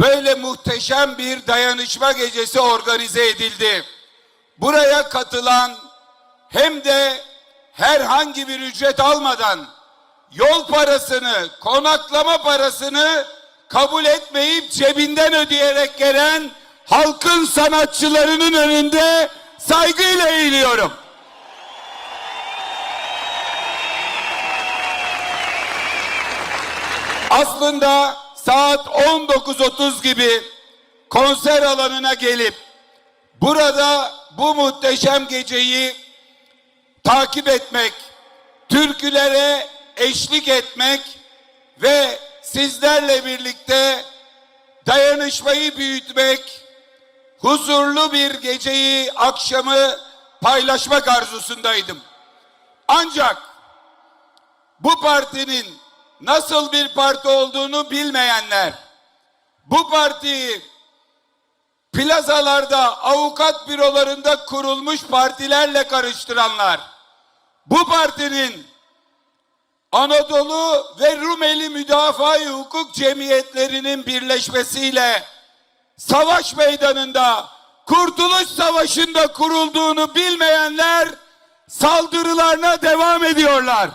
böyle muhteşem bir dayanışma gecesi organize edildi. Buraya katılan hem de herhangi bir ücret almadan yol parasını, konaklama parasını kabul etmeyip cebinden ödeyerek gelen halkın sanatçılarının önünde saygıyla eğiliyorum. Aslında saat 19.30 gibi konser alanına gelip burada bu muhteşem geceyi takip etmek, türkülere eşlik etmek ve sizlerle birlikte dayanışmayı büyütmek, huzurlu bir geceyi, akşamı paylaşmak arzusundaydım. Ancak bu partinin nasıl bir parti olduğunu bilmeyenler, bu partiyi plazalarda, avukat bürolarında kurulmuş partilerle karıştıranlar, bu partinin Anadolu ve Rumeli Müdafaa Hukuk Cemiyetlerinin birleşmesiyle savaş meydanında, Kurtuluş Savaşı'nda kurulduğunu bilmeyenler saldırılarına devam ediyorlar.